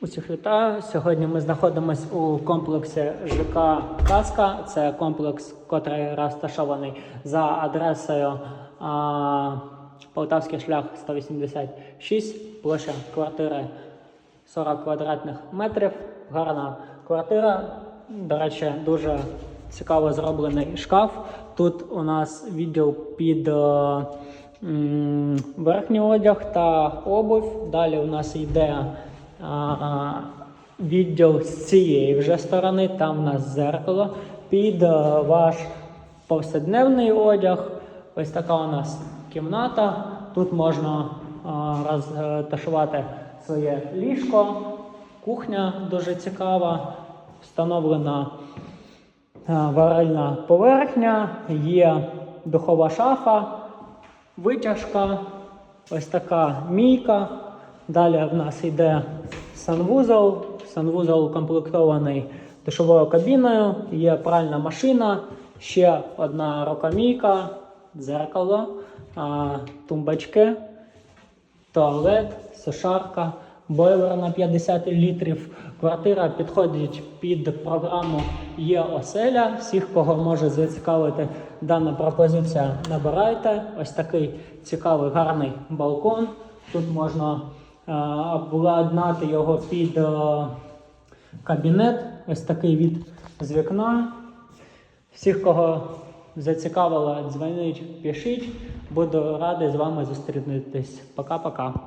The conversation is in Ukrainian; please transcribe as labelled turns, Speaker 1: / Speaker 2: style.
Speaker 1: Усіх вітаю. Сьогодні ми знаходимося у комплексі ЖК Казка. Це комплекс, який розташований за адресою а, Полтавський шлях 186, площа квартири 40 квадратних метрів. Гарна квартира. До речі, дуже цікаво зроблений шкаф. Тут у нас відділ під е, м, верхній одяг та обувь. Далі у нас йде а, відділ з цієї вже сторони, там у нас зеркало. Під е, ваш повседневний одяг. Ось така у нас кімната. Тут можна розташувати своє ліжко, кухня дуже цікава, встановлена а, варильна поверхня, є духова шафа, витяжка, ось така мійка. Далі в нас йде санвузол. Санвузол укомплектований душовою кабіною, є пральна машина, ще одна рукомійка, дзеркало, тумбачки, туалет, сушарка, бойлер на 50 літрів. Квартира підходить під програму Є оселя. Всіх, кого може зацікавити дана пропозиція, набирайте. Ось такий цікавий гарний балкон. Тут можна обладнати його під е, кабінет. Ось такий від з вікна. Всіх, кого зацікавило, дзвоніть, пишіть. Буду радий з вами зустрітись. Пока-пока.